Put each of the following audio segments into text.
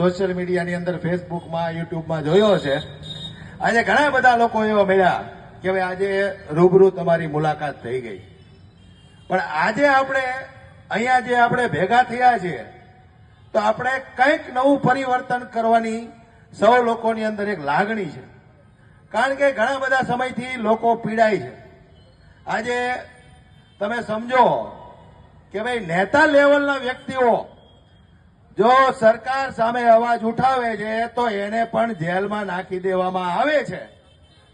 Social મીડિયાની અંદર ફેસબુકમાં, યુટ્યુબમાં જોયો છે. આજે ઘણા બધા લોકો એવા મળ્યા કે ભાઈ આજે રૂબરૂ તમારી મુલાકાત થઈ ગઈ. પણ આજે આપણે, અહીંયા જે આપણે ભેગા થયા છીએ તો આપણે કંઈક નવું પરિવર્તન કરવાની સૌ લોકોની અંદર એક લાગણી છે. કારણ કે ઘણા બધા સમયથી લોકો પીડાય છે. આજે તમે સમજો કે ભાઈ, નેતા લેવલના વ્યક્તિઓ જો સરકાર સામે અવાજ ઉઠાવે છે, તો એને પણ જેલમાં નાખી દેવામાં આવે છે.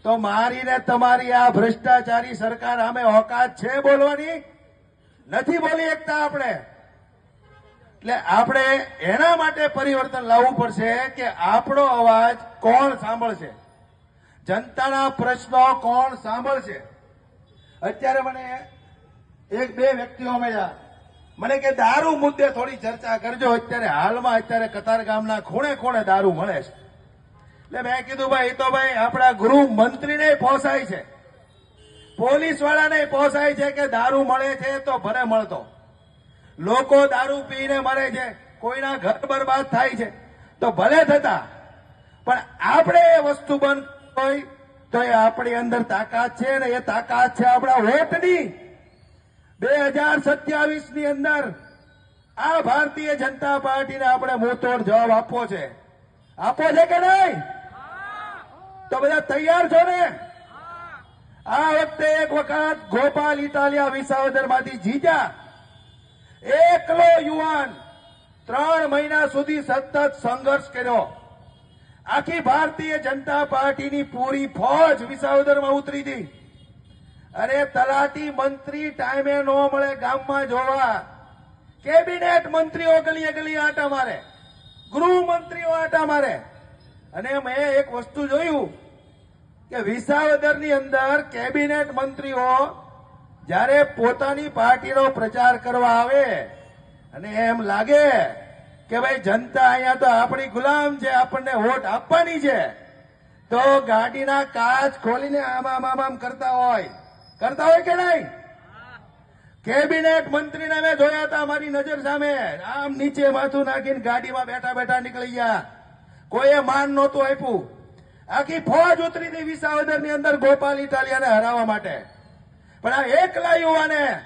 તો મારીને તમારી આ ભ્રષ્ટાચારી સરકાર સામે ઓકાત છે બોલવાની? નથી બોલી શકતા આપણે? એટલે આપણે એના માટે પરિવર્તન લાવવું પડશે કે આપણો અવાજ કોણ સાંભળશે? જનતાના પ્રશ્નો કોણ સાંભળશે? અત્યારે મને એક બે વ્યક્તિઓ મળ્યા. મને કે દારૂ મુદ્દે થોડી ચર્ચા કરજો. અત્યારે હાલમાં અત્યારે કતાર ગામના ખૂણે ખૂણે દારૂ મળે છે. એટલે મેં કીધું, ભાઈ તો ભાઈ આપણા ગૃહ મંત્રીને પોસાય છે. પોલીસ વાળાને પોસાય છે કે દારૂ મળે છે તો ભલે મળતો. લોકો દારૂ પીને મરે છે. કોઈના ઘર બરબાદ થાય છે. તો ભલે થતા. પણ આપણે એ વસ્તુ બંધ હોય તો એ આપણી અંદર તાકાત છે ને એ તાકાત છે આપણા વોટની. બે હજાર સત્યાવીસની અંદર આ ભારતીય જનતા પાર્ટીને આપણે મોતોડ જવાબ આપવો છે. આપવો છે કે નહીં? તો બધા તૈયાર છો ને? આ વખતે એક વખત ગોપાલ ઇટાલિયા વિસાવદરમાંથી જીત્યા. એકલો યુવાન ત્રણ મહિના સુધી સતત સંઘર્ષ કર્યો. આખી ભારતીય જનતા પાર્ટીની પૂરી ફોજ વિસાવદરમાં ઉતરી હતી અરે તલાટી મંત્રી ટાઈમે ન મળે ગામમાં જોવા કેબિનેટ મંત્રીઓ ગલીએ ગલીએ આટા મારે. ગૃહમંત્રીઓ આટા મારે. અને મેં એક વસ્તુ જોયું કે વિસાવદરની અંદર કેબિનેટ મંત્રીઓ જ્યારે પોતાની પાર્ટીનો પ્રચાર કરવા આવે અને એમ લાગે કે ભાઈ જનતા અહીંયા તો આપણી ગુલામ છે, આપણને વોટ આપવાની છે, તો ગાડીના કાચ ખોલીને આમ આમ આમ કરતા હોય. કરતા હોય કે નહીં? કેબિનેટ મંત્રીને મેં જોયા હતા મારી નજર સામે. આમ નીચે માથું નાખીને ગાડીમાં બેઠા બેઠા નીકળી ગયા. કોઈએ માન નહોતું આપ્યું. આખી ફોજ ઉતરી હતી વિસાવદરની અંદર ગોપાલ ઇટાલિયાને હરાવવા માટે. પણ આ એકલા યુવાને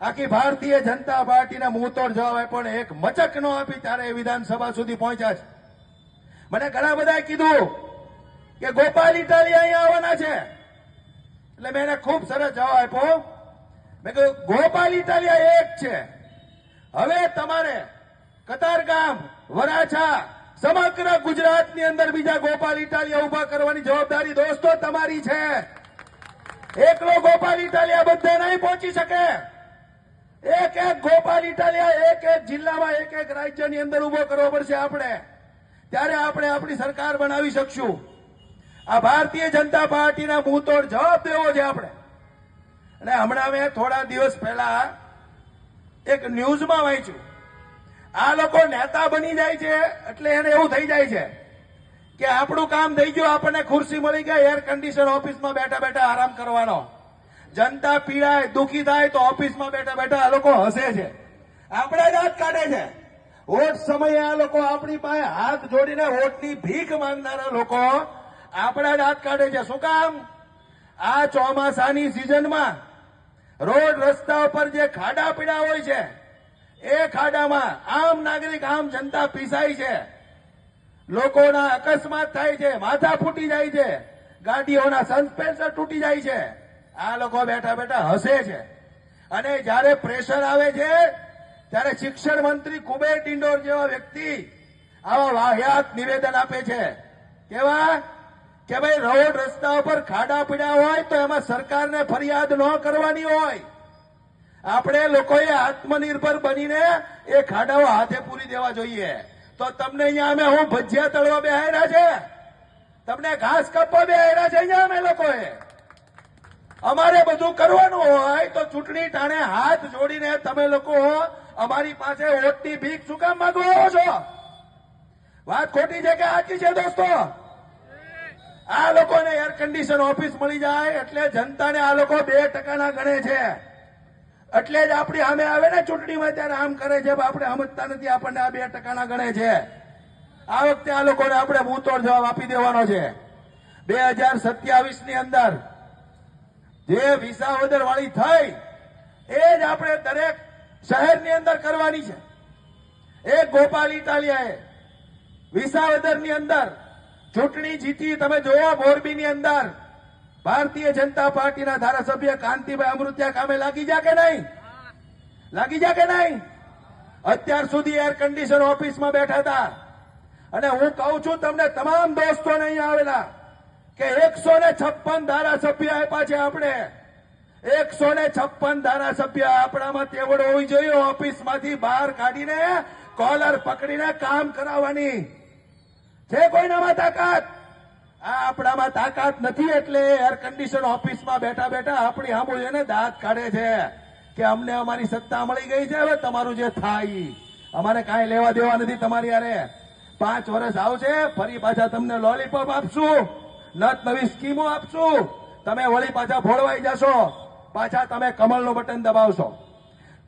આખી ભારતીય જનતા પાર્ટીને મુંહતોડ જવાબ આપ્યો પણ એક મચક ન આપી ત્યારે વિધાનસભા સુધી પહોંચ્યા છે. મને ઘણા બધાએ કીધું કે ગોપાલ ઇટાલિયા અહીંયા આવવાના છે. એટલે મેં એને ખૂબ સરસ જવાબ આપ્યો. મેં કહ્યું, ગોપાલ ઇટાલિયા એક છે. હવે તમારે કતારગામ, વરાછા, સમગ્ર ગુજરાતની અંદર બીજા ગોપાલ ઇટાલિયા ઊભા કરવાની જવાબદારી દોસ્તો તમારી છે. એકલો ગોપાલ ઇટાલિયા બધે નહીં પહોંચી શકે. એક એક ગોપાલ ઇટાલિયા એક એક જિલ્લામાં એક એક રાજ્યની અંદર ઊભો કરવો પડશે આપણે. ત્યારે આપણે આપણી સરકાર બનાવી શકશું. આ ભારતીય જનતા પાર્ટીના મુંહતોડ જવાબ દેવો છે આપણે. અને હમણાં મેં થોડા દિવસ પહેલા એક ન્યૂઝમાં વાંચ્યું. આ લોકો નેતા બની જાય છે એટલે એને એવું થઈ જાય છે કે આપણું કામ થઈ ગયું, આપણને ખુરશી મળી ગઈ એર કન્ડિશન ઓફિસમાં બેઠા બેઠા આરામ કરવાનો. જનતા પીડાય, દુઃખી થાય તો ઓફિસમાં બેઠા બેઠા આ લોકો હસે છે. આપણે જ હાથ કાઢે છે. વોટ સમયે આ લોકો આપણી પાસે હાથ જોડીને વોટની ભીખ માંગનારા લોકો આપણા જ હાથ કાઢે છે. શું કામ? આ ચોમાસાની સિઝનમાં રોડ રસ્તા પર જે ખાડા પીડા હોય છે, એ ખાડામાં આમ નાગરિક, આમ જનતા પીસાય છે. લોકોના અકસ્માત થાય છે, માથા ફૂટી જાય છે, ગાડીઓના સસ્પેન્સર તૂટી જાય છે. આ લોકો બેઠા બેઠા હસે છે. અને જ્યારે પ્રેશર આવે છે, ત્યારે શિક્ષણ મંત્રી કુબેર ડિંડોર જેવા વ્યક્તિ આવા વાહિયાત નિવેદન આપે છે. કેવા? કે ભાઈ રોડ રસ્તા ઉપર ખાડા પીડા હોય તો એમાં સરકારને ફરિયાદ ન કરવાની હોય. આપણે લોકોએ આત્મનિર્ભર બનીને એ ખાડાઓ હાથે પૂરી દેવા જોઈએ. તો તમને અહીંયા અમે હું ભજીયા તળવા બેહાડ્યા છે? તમને ઘાસ કાપવા બેહાડ્યા છે અહીંયા અમે લોકોએ? અમારે બધું કરવાનું હોય તો ચૂંટણી ટાણે હાથ જોડીને તમે લોકો અમારી પાસે વોટની ભીખ શું કામ માંગવા આવો છો? વાત ખોટી છે કે આચી છે દોસ્તો? આ લોકોને એર કન્ડિશન ઓફિસ મળી જાય એટલે જનતાને આ લોકો બે ટકાના ગણે છે. એટલે જ આપણી સામે આવે ને ચૂંટણીમાં ત્યારે આમ કરે છે, પણ આપણે સમજતા નથી આપણને આ બે ટકાના ગણે છે. આ વખતે આ લોકોને આપણે ભૂતોડ જવાબ આપી દેવાનો છે. બે હજાર સત્યાવીસની અંદર જે વિસાવદર વાળી થઈ, એ જ આપણે દરેક શહેરની અંદર કરવાની છે. એ ગોપાલ ઇટાલિયાએ વિસાવદરની અંદર ચૂંટણી જીતી તમે જોયો મોરબીની અંદર? ભારતીય જનતા પાર્ટીના ધારાસભ્ય કાંતિભાઈ અમૃત્યા કામે લાગી જા કે નહીં? લાગી જા કે નહીં? અત્યાર સુધી એર કન્ડિશન ઓફિસમાં બેઠા હતા. અને હું કહું છું, તમને તમામ દોસ્તોને અહીંયા આવેલા કે એકસો ને છપ્પન ધારાસભ્ય આપ્યા છે આપણે. એકસો ને છપ્પન ધારાસભ્ય આપણામાં તેવડો હોવી જોઈએ ઓફિસમાંથી બહાર કાઢીને કોલર પકડીને કામ કરાવવાની. છે કોઈનામાં તાકાત? આ આપણામાં તાકાત નથી એટલે એર કન્ડિશન ઓફિસમાં બેઠા બેઠા આપણી આંબો છે ને દાંત કાઢે છે કે અમને અમારી સત્તા મળી ગઈ છે, હવે તમારું જે થાય. અમારે કાંઈ લેવા દેવા નથી તમારી યારે પાંચ વર્ષ આવશે, ફરી પાછા તમને લોલીપોપ આપશું. નત નવી સ્કીમો આપશું. તમે વળી પાછા ભોળવાઈ જશો. પાછા તમે કમલનું બટન દબાવશો.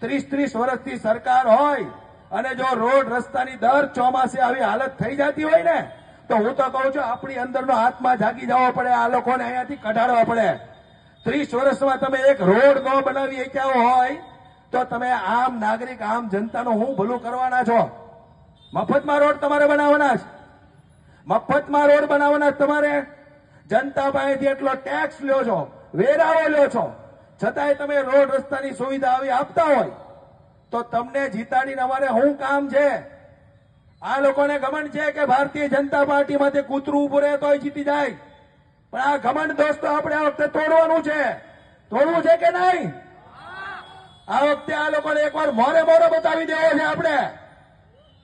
ત્રીસ ત્રીસ વર્ષથી સરકાર હોય અને જો રોડ રસ્તાની દર ચોમાસે આવી હાલત થઈ જતી હોય ને, તો હું તો કહું છું, આપણી અંદરનો આત્મા જાગી જવો પડે, આ લોકોને અહીંયાથી કઢાડવા પડે. ત્રીસ વર્ષમાં તમે એક રોડ ન બનાવી શક્યા હોય, તો તમે આમ નાગરિક, આમ જનતાનું હું ભલું કરવાના છો? મફતમાં રોડ તમારે બનાવવાના છે મફતમાં રોડ બનાવવાના તમારે. જનતા પાસેથી એટલો ટેક્સ લ્યો છો, વેરાઓ લ્યો છો. છતાંય તમે રોડ રસ્તાની સુવિધા આવી આપતા હોય. તો તમને જીતાડીને અમારે શું કામ છે? આ લોકોને ઘમંડ છે કે ભારતીય જનતા પાર્ટીમાંથી કૂતરું ઉભું રહે તોય જીતી જાય. પણ આ ઘમંડ દોસ્તો આપણે આ વખતે તોડવાનું છે. તોડવું છે કે નહીં? આ વખતે આ લોકોને એકવાર મોરે મોરે બતાવી દેવો છે આપણે.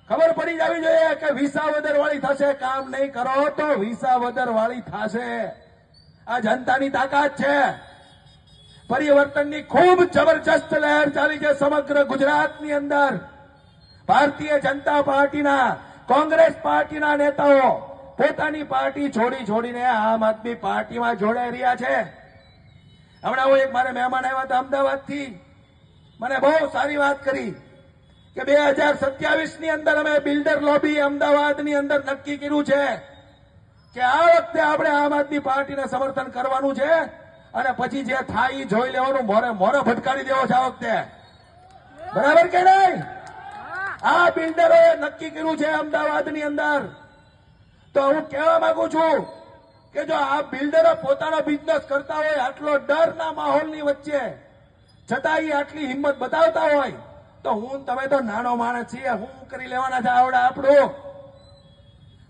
ખબર પડી જવી જોઈએ કે વિસાવદર વાળી થશે. કામ નહીં કરો તો વિસાવદર વાળી થશે. આ જનતાની તાકાત છે. પરિવર્તનની ખૂબ જબરજસ્ત લહેર ચાલી છે સમગ્ર ગુજરાતની અંદર. ભારતીય જનતા પાર્ટીના, કોંગ્રેસ પાર્ટીના નેતાઓ પોતાની પાર્ટી છોડી છોડીને આમ આદમી પાર્ટીમાં જોડાઈ રહ્યા છે. હમણાં હું એક મારે મહેમાન આવ્યા હતા અમદાવાદથી. મને બહુ સારી વાત કરી કે બે હજાર સત્યાવીસની અંદર અમે બિલ્ડર લોબી અમદાવાદની અંદર નક્કી કર્યું છે કે આ વખતે આપણે આમ આદમી પાર્ટીને સમર્થન કરવાનું છે. અને પછી જે થાય એ જોઈ લેવાનું. મોરે મોરે ફટકારી દેવો છે આ વખતે. બરાબર કે નહીં? આ બિલ્ડરોએ નક્કી કર્યું છે અમદાવાદની અંદર. તો હું કહેવા માંગુ છું કે જો આ બિલ્ડરો પોતાનો બિઝનેસ કરતા હોય, આટલો ડરના માહોલની વચ્ચે, છતાં એ આટલી હિંમત બતાવતા હોય, તો હું તમે તો નાનો માણસ છીએ, હું કરી લેવાના છે આવડે આપણું.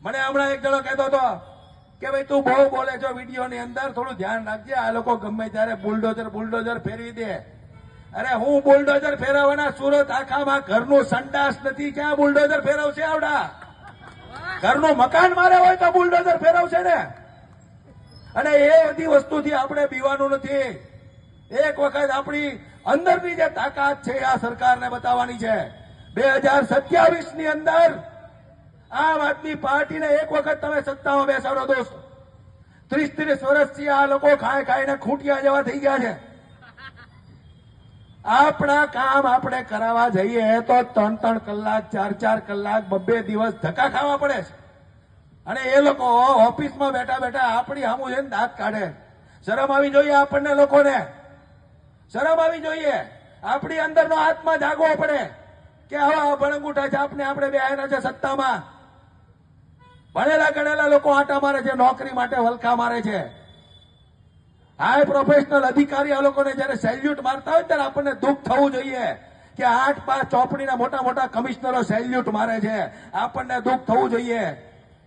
મને હમણાં એક જણો કહેતો હતો કે ભાઈ તું બહુ બોલે છો વિડીયોની અંદર, થોડું ધ્યાન રાખજે. આ લોકો ગમે ત્યારે બુલડોઝર બુલડોઝર ફેરવી દે. અરે હું બુલડોઝર ફેરવવાના સુરત આખામાં ઘરનું સંડાસ નથી. ક્યાં બુલડોઝર ફેરવશે આવડા? ઘરનું મકાન મારે હોય તો બુલડોઝર ફેરવશે ને? અને એ બધી વસ્તુથી આપણે બીવાનું નથી. એક વખત આપણી અંદરની જે તાકાત છે આ સરકારને બતાવવાની છે. બે હજાર સત્યાવીસની અંદર આમ આદમી પાર્ટીને એક વખત તમે સત્તામાં બેસાડો દોસ્ત. ત્રીસ ત્રીસ વર્ષથી આ લોકો ખાય ખાઈને ખૂંટિયા જેવા થઈ ગયા છે. આપણા કામ આપણે કરાવવા જઈએ તો ત્રણ ત્રણ કલાક, ચાર ચાર કલાક, બબ્બે દિવસ ધક્કા ખાવા પડે છે. અને એ લોકો ઓફિસમાં બેઠા બેઠા આપણી સામું છે ને દાંત કાઢે. શરમ આવી જોઈએ આપણને લોકોને. શરમ આવી જોઈએ. આપણી અંદરનો આત્મા જાગવો પડે. કે આવા ભણંગુઠા છે આપણે આપણે બે છે સત્તામાં. ભણેલા ગણેલા લોકો આટા મારે છે, નોકરી માટે વલખા મારે છે. હાઈ પ્રોફેશનલ અધિકારી, આ લોકોને જયારે સેલ્યુટ મારતા હોય ત્યારે આપણને દુઃખ થવું જોઈએ કે આઠ, પાંચ ચોપડીના મોટા મોટા કમિશનરો સેલ્યુટ મારે છે. આપણને દુઃખ થવું જોઈએ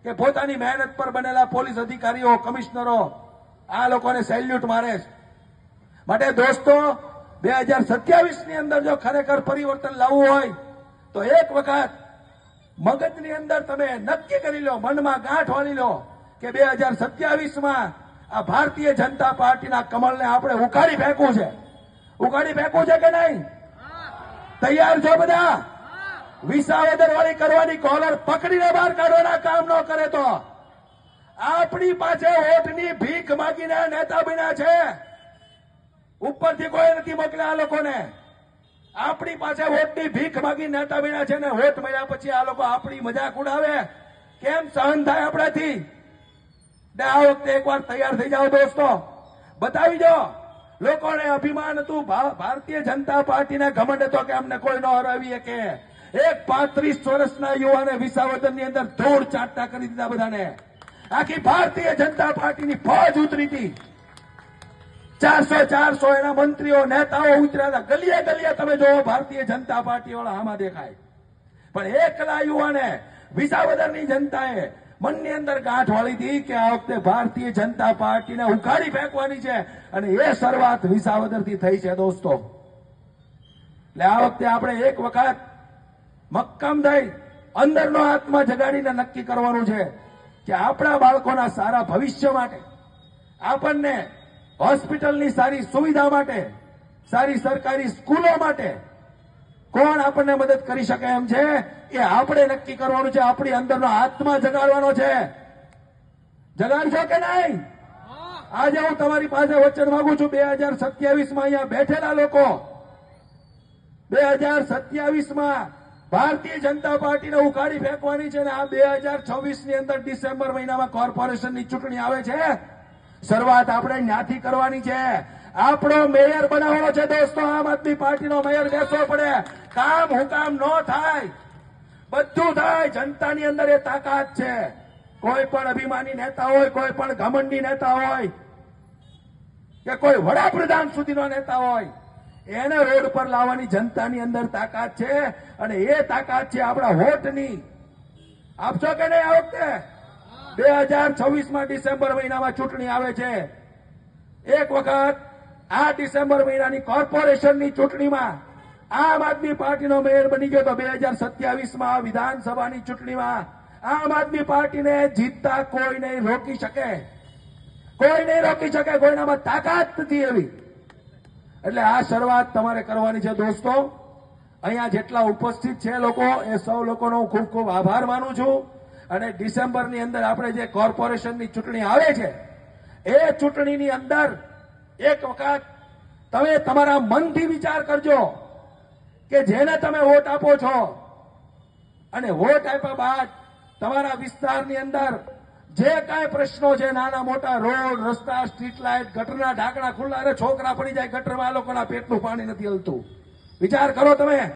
કે પોતાની મહેનત પર બનેલા પોલીસ અધિકારીઓ કમિશનરો આ લોકોને સેલ્યુટ મારે છે. માટે દોસ્તો, બે હજાર સત્યાવીસની અંદર જો ખરેખર પરિવર્તન લાવવું હોય, તો એક વખત મગજની અંદર તમે નક્કી કરી લો, મનમાં ગાંઠ વાળી લો કે બે હજાર સત્યાવીસમાં આ ભારતીય જનતા પાર્ટીના કમળને આપણે ઉખાડી ફેંકવું છે. ઉખાડી ફેંકવું છે કે નહીં? તૈયાર છો બધા? વિસાવદર વાળી કરવાની કોલર પકડીને બહાર કાઢવાના કામ ન કરે તો. આપણી પાસે વોટની ભીખ માગીને નેતા બન્યા છે. ઉપરથી કોઈ નથી મોકલ્યા આ લોકોને. આપણી પાસે વોટની ભીખ માગી નેતા બન્યા છે ને વોટ મળ્યા પછી આ લોકો આપણી મજાક ઉડાવે. કેમ સહન થાય આપણાથી? ને આ વખતે એકવાર તૈયાર થઈ જાઓ દોસ્તો. બતાવી દો. લોકોને અભિમાન હતું. ભારતીય જનતા પાર્ટીને ઘમંડ હતો કે અમને કોઈ ન હરાવી કે. એક પાંત્રીસ વર્ષના યુવાને વિસાવદરની અંદર ધૂળ ચાટતા કરી દીધા બધાને. આખી ભારતીય જનતા પાર્ટીની ફોજ ઉતરી હતી. ચારસો ચારસો એના મંત્રીઓ, નેતાઓ ઉતર્યા હતા. ગલીએ ગલીએ તમે જોવો, ભારતીય જનતા પાર્ટી વાળા આમાં દેખાય. પણ એકલા યુવાને વિસાવદરની જનતાએ મનની અંદર ગાંઠ વાળી હતી કે આ વખતે ભારતીય જનતા પાર્ટીને ઉખાડી ફેંકવાની છે અને એ શરૂઆત વિસાવદરથી થઈ છે દોસ્તો. એટલે આ વખતે આપણે એક વખત મક્કમ થઈ અંદરનો આત્મા જગાડીને નક્કી કરવાનું છે કે આપણા બાળકોના સારા ભવિષ્ય માટે આપણને હોસ્પિટલની સારી સુવિધા માટે સારી સરકારી સ્કૂલો માટે કોણ આપણને મદદ કરી શકે એમ છે? એ આપણે નક્કી કરવાનું છે આપણી અંદરનો આત્મા જગાડવાનો છે. જગાડશો કે નહીં? આજે હું તમારી પાસે વચન માંગુ છું બે હજાર સત્યાવીસમાં અહીંયા બેઠેલા લોકો બે હજાર સત્યાવીસમાં ભારતીય જનતા પાર્ટીને ઉખાડી ફેંકવાની છે ને આ બે હજાર છવ્વીસની અંદર ડિસેમ્બર મહિનામાં કોર્પોરેશનની ચૂંટણી આવે છે. શરૂઆત આપણે ન્યાથી કરવાની છે. આપણો મેયર બનાવવાનો છે દોસ્તો. આમ આદમી પાર્ટીનો મેયર બેસવો પડે. કામ હુકામ ન થાય. બધું થાય. જનતાની અંદર એ તાકાત છે. કોઈ પણ અભિમાની નેતા હોય, કોઈ પણ ઘમંડી નેતા હોય, કે કોઈ વડાપ્રધાન સુધીનો નેતા હોય, એને રોડ પર લાવવાની જનતાની અંદર તાકાત છે. અને એ તાકાત છે આપણા હોટની આપશો કે નહીં આ વખતે? બે હજાર છવ્વીસમાં ડિસેમ્બર મહિનામાં ચૂંટણી આવે છે. એક વખત આ ડિસેમ્બર મહિનાની કોર્પોરેશનની ચૂંટણીમાં આમ આદમી પાર્ટીનો મેયર બની ગયો તો બે હજાર સત્યાવીસમાં વિધાનસભાની ચૂંટણીમાં આમ આદમી પાર્ટીને જીતતા કોઈ નહીં રોકી શકે? કોઈ નહીં રોકી શકે? કોઈનામાં તાકાત નથી એવી. એટલે આ શરૂઆત તમારે કરવાની છે દોસ્તો. અહીંયા જેટલા ઉપસ્થિત છે લોકો, એ સૌ લોકોનો ખૂબ ખૂબ આભાર માનું છું. અને ડિસેમ્બરની અંદર આપણે જે કોર્પોરેશનની ચૂંટણી આવે છે, એ ચૂંટણીની અંદર એક વખત તમે તમારા મનથી વિચાર કરજો કે જેને તમે વોટ આપો છો, અને વોટ આપ્યા બાદ તમારા વિસ્તારની અંદર જે કાંઈ પ્રશ્નો છે, નાના મોટા રોડ, રસ્તા, સ્ટ્રીટ લાઇટ, ગટરના ઢાંકણા ખુલ્લા અને છોકરા પડી જાય ગટરમાં લોકોના પેટનું પાણી નથી હલતું. વિચાર કરો તમે.